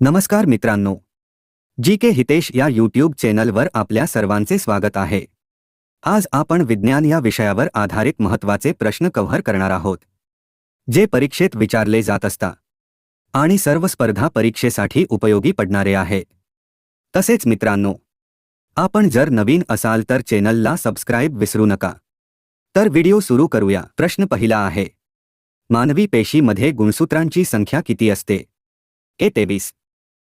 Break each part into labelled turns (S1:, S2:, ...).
S1: नमस्कार मित्रांनो. जी के हितेश या यूट्यूब चॅनलवर आपल्या सर्वांचे स्वागत आहे. आज आपण विज्ञान या विषयावर आधारित महत्त्वाचे प्रश्न कव्हर करणार आहोत. जे परीक्षेत विचारले जात असता आणि सर्व स्पर्धा परीक्षेसाठी उपयोगी पडणारे आहे तसेच मित्रांनो आपण जर नवीन असाल तर चॅनलला सबस्क्राईब विसरू नका. तर व्हिडिओ सुरू करूया. प्रश्न पहिला आहे. मानवी पेशीमध्ये गुणसूत्रांची संख्या किती असते? ए तेवीस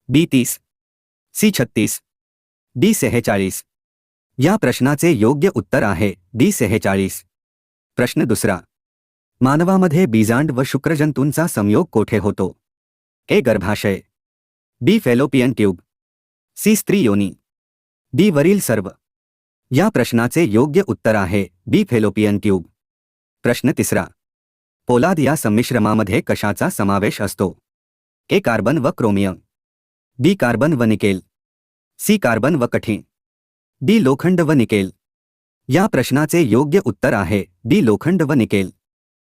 S1: बी तीस सी छत्तीस डी सेहेचाळीस. या प्रश्नाचे योग्य उत्तर आहे डी सेहेचाळीस. प्रश्न दुसरा. मानवामध्ये बीजांड व शुक्रजंतूंचा संयोग कोठे होतो? ए गर्भाशय बी फेलोपियन ट्यूब सी स्त्री योनी डी वरील सर्व. या प्रश्नाचे योग्य उत्तर आहे बी फेलोपियन ट्यूब. प्रश्न तिसरा. पोलाद या संमिश्रमामध्ये कशाचा समावेश असतो? ए कार्बन व क्रोमियम. बी कार्बन व निकेल. सी कार्बन व कठीण. डी लोखंड व निकेल. या प्रश्नाचे योग्य उत्तर आहे डी लोखंड व निकेल.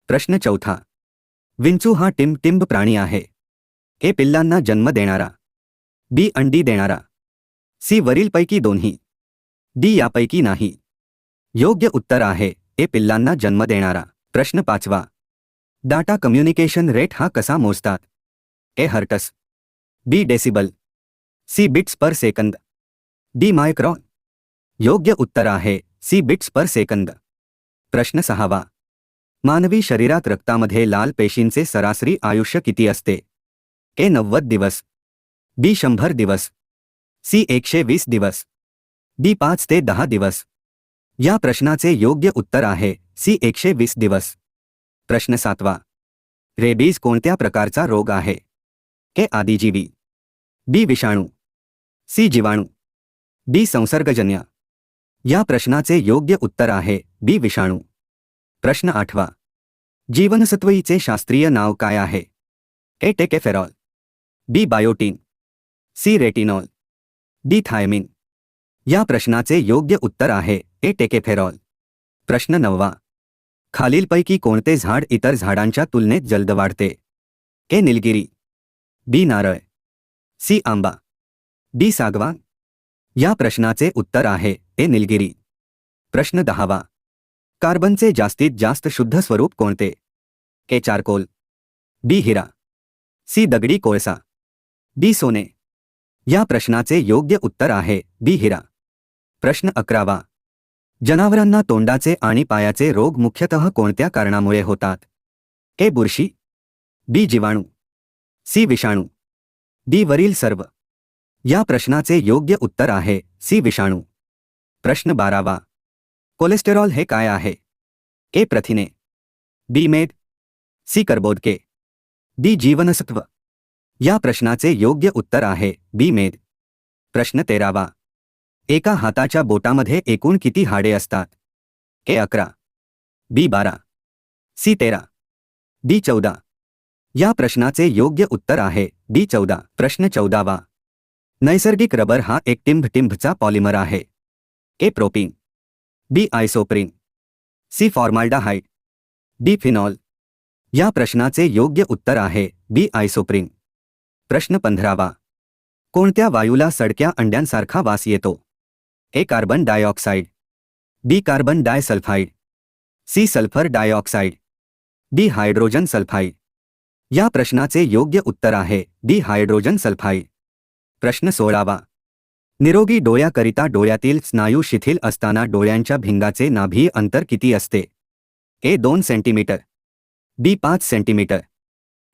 S1: प्रश्न चौथा. विंचू हा टिंब प्राणी आहे. ए पिल्लांना जन्म देणारा. बी अंडी देणारा. सी वरीलपैकी दोन्ही. डी यापैकी नाही. योग्य उत्तर आहे ए पिल्लांना जन्म देणारा. प्रश्न पाचवा. डाटा कम्युनिकेशन रेट हा कसा मोजतात? A hertz. B decibel C bits per second D micron योग्य उत्तर आहे सी बिट्स पर सेकंद प्रश्न सहावा. मानवी शरीरात रक्तामध्ये लाल पेशींचे सरासरी आयुष्य किती असते? ए नव्वद दिवस. बी शंभर दिवस. सी एकशे वीस दिवस. डी पाच ते दहा दिवस. या प्रश्नाचे योग्य उत्तर आहे. सी एकशे वीस दिवस. प्रश्न सातवा. रेबीज कोणत्या प्रकारचा रोग आहे? के आदिजीवी. बी विषाणू सी जीवाणू डी संसर्गजन्य. या प्रश्नाचे योग्य उत्तर आहे बी विषाणू. प्रश्न आठवा. जीवनसत्वईचे शास्त्रीय नाव काय आहे? A tocopherol B biotin C retinol D thiamine. या प्रश्नाचे योग्य उत्तर आहे ए टेकेफेरॉल. प्रश्न नववा. खालीलपैकी कोणते झाड इतर झाडांच्या तुलनेत जलद वाढते? ए निलगिरी बी नारळ सी आंबा. डी सागवा. या प्रश्नाचे उत्तर आहे ए निलगिरी. प्रश्न दहावा. कार्बनचे जास्तीत जास्त शुद्ध स्वरूप कोणते? ए चारकोल. बी हिरा. सी दगडी कोळसा. डी सोने. या प्रश्नाचे योग्य उत्तर आहे बी हिरा. प्रश्न अकरावा. जनावरांना तोंडाचे आणि पायाचे रोग मुख्यतः कोणत्या कारणामुळे होतात? ए बुरशी. बी जीवाणू. सी विषाणू. डी वरील सर्व. या प्रश्नाचे योग्य उत्तर आहे सी विषाणू. प्रश्न बारावा. कोलेस्टेरॉल हे काय आहे? ए प्रथिने. बी मेद. सी कर्बोदके. डी जीवनसत्व. या प्रश्नाचे योग्य उत्तर आहे बी मेद. प्रश्न तेरावा. एका हाताच्या बोटामध्ये एकूण किती हाडे असतात? ए अकरा. बी बारा. सी तेरा. डी चौदा. या प्रश्नाचे योग्य उत्तर आहे. डी चौदा. प्रश्न चौदावा. नैसर्गिक रबर हा एक टिंभ टिंभचा पॉलिमर आहे. A propene. B isoprene. C formaldehyde. D phenol. या प्रश्नाचे योग्य उत्तर आहे. बी आयसोप्रीन. प्रश्न पंधरावा. कोणत्या वायूला सडक्या अंड्यांसारखा वास येतो? A carbon dioxide B carbon disulphide. C sulphur dioxide D hydrogen sulphide या प्रश्नाचे योग्य उत्तर आहे डी हायड्रोजन सल्फाईड प्रश्न सोळावा. निरोगी डोळ्याकरिता डोळ्यातील स्नायू शिथिल असताना डोळ्यांच्या भिंगाचे नाभी अंतर किती असते? ए दोन सेंटीमीटर. बी पाच सेंटीमीटर.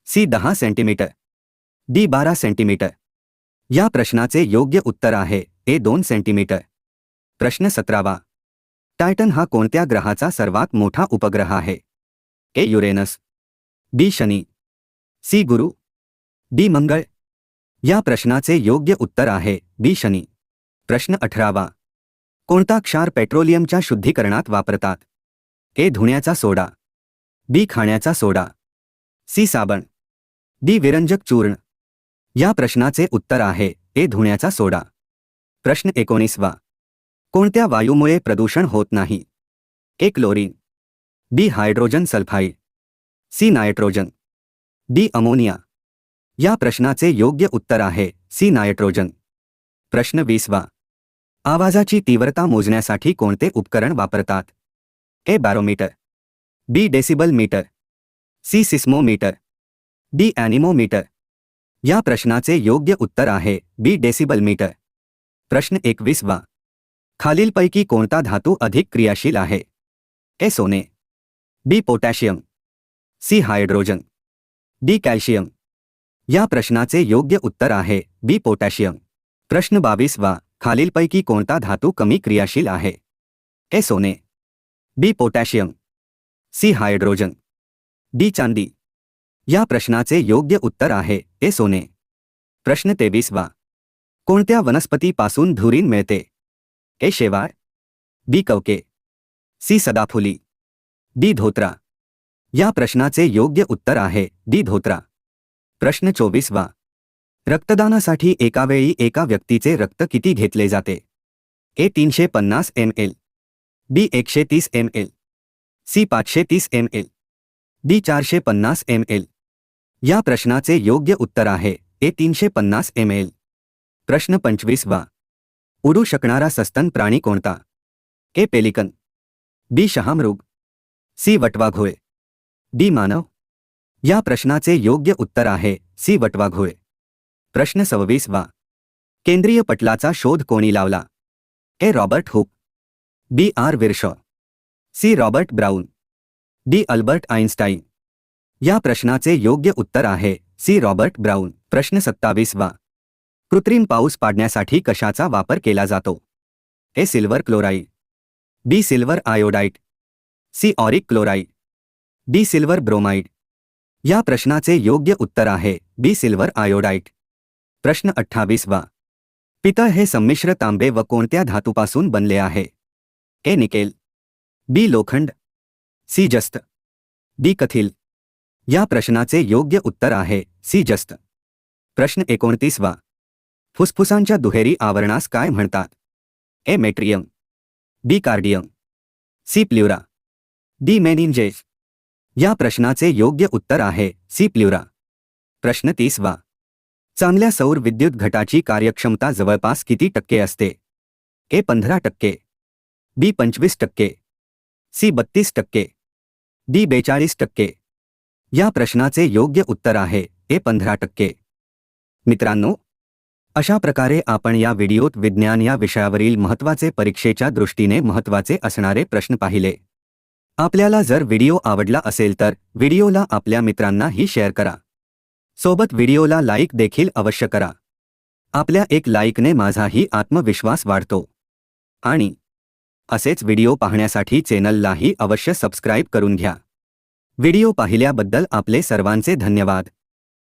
S1: सी दहा सेंटीमीटर. डी बारा सेंटीमीटर. या प्रश्नाचे योग्य उत्तर आहे ए दोन सेंटीमीटर. प्रश्न सतरावा. टायटन हा कोणत्या ग्रहाचा सर्वात मोठा उपग्रह आहे? A Uranus. बी शनी. सी गुरु डी मंगळ या प्रश्नाचे योग्य उत्तर आहे बी शनी. प्रश्न अठरावा. कोणता क्षार पेट्रोलियमच्या शुद्धीकरणात वापरतात? ए धुण्याचा सोडा. बी खाण्याचा सोडा. सी साबण. डी विरंजक चूर्ण. या प्रश्नाचे उत्तर आहे ए धुण्याचा सोडा. प्रश्न एकोणीसवा. कोणत्या वायूमुळे प्रदूषण होत नाही? A chlorine. B hydrogen sulphide. C nitrogen. D ammonia. या प्रश्नाचे योग्य उत्तर आहे सी नायट्रोजन. प्रश्न वीसवा. आवाजाची तीव्रता मोजण्यासाठी कोणते उपकरण वापरतात? A barometer. B decibel meter. C seismometer. D anemometer. या प्रश्नाचे योग्य उत्तर आहे बी डेसिबल मीटर. प्रश्न एकवीसवा. खालीलपैकी कोणता धातू अधिक क्रियाशील आहे? ए सोने. B potassium. C hydrogen. D calcium. या प्रश्नाचे योग्य उत्तर आहे, बी पोटॅशियम. प्रश्न बावीसवा खालीलपैकी कोणता धातू कमी क्रियाशील आहे? ए सोने. B potassium. C hydrogen. D चांदी. या प्रश्नाचे योग्य उत्तर आहे, ए सोने. प्रश्न तेवीस तेवीसवा कोणत्या वनस्पतीपासून धुरीन मिळते? ए शेवाळ. बी कवके. सी सदाफुली. डी धोत्रा. या प्रश्नाचे योग्य उत्तर आहे. डी. धोत्रा. प्रश्न चोवीसवा रक्तदानासाठी एकावेळी एका व्यक्तीचे रक्त किती घेतले जाते? ए. तीनशे पन्नास एम एल. बी. एकशे तीस एम एल. सी. पाचशे तीस एम एल. डी. चारशे पन्नास एम एल. या प्रश्नाचे योग्य उत्तर आहे. ए. तीनशे पन्नास एम एल. प्रश्न पंचवीस पंचवीसवा उडू शकणारा सस्तन प्राणी कोणता? ए. पेलिकन. बी. शहामृग. सी. वटवाघोळे. डी मानव या प्रश्नाचे योग्य उत्तर आहे सी वटवाघोळे. प्रश्न सव्वीसवा. केंद्रीय पटलाचा शोध कोणी लावला? A Robert Hooke B R Virchow C Robert Brown D Albert Einstein. या प्रश्नाचे योग्य उत्तर आहे सी रॉबर्ट ब्राऊन. प्रश्न सत्तावीसवा. कृत्रिम पाऊस पाडण्यासाठी कशाचा वापर केला जातो? A silver chloride B silver iodide C auric chloride. D silver bromide. या प्रश्नाचे योग्य उत्तर आहे, बी सिल्वर आयोडाईट प्रश्न अठ्ठावीसवा. पितळ हे संमिश्र तांबे व कोणत्या धातूपासून बनले आहे? ए निकेल. बी लोखंड. सी जस्त. डी कथिल. या प्रश्नाचे योग्य उत्तर आहे, सी जस्त. प्रश्न एकोणतीसवा. फुफ्फुसांच्या दुहेरी आवरणास काय म्हणतात? A मेट्रियम. B cardium. C pleura. D meninges. या प्रश्नाचे योग्य उत्तर आहे सी प्ल्युरा. प्रश्न तीसवा. चांगल्या सौर विद्युत घटाची कार्यक्षमता जवळपास किती टक्के असते? ए पंधरा टक्के. बी पंचवीस टक्के. सी बत्तीस टक्के. डी बेचाळीस टक्के. या प्रश्नाचे योग्य उत्तर आहे ए पंधरा टक्के. मित्रांनो अशा प्रकारे आपण या व्हिडिओत विज्ञान या विषयावरील महत्त्वाचे परीक्षेच्या दृष्टीने महत्त्वाचे असणारे प्रश्न पाहिले. आपल्याला जर व्हिडिओ आवडला असेल तर व्हिडिओला आपल्या मित्रांनाही शेअर करा. सोबत व्हिडिओला लाईक देखील अवश्य करा. आपल्या एक लाईकने माझाही आत्मविश्वास वाढतो. आणि असेच व्हिडिओ पाहण्यासाठी चॅनललाही अवश्य सबस्क्राईब करून घ्या. व्हिडिओ पाहिल्याबद्दल आपले सर्वांचे धन्यवाद.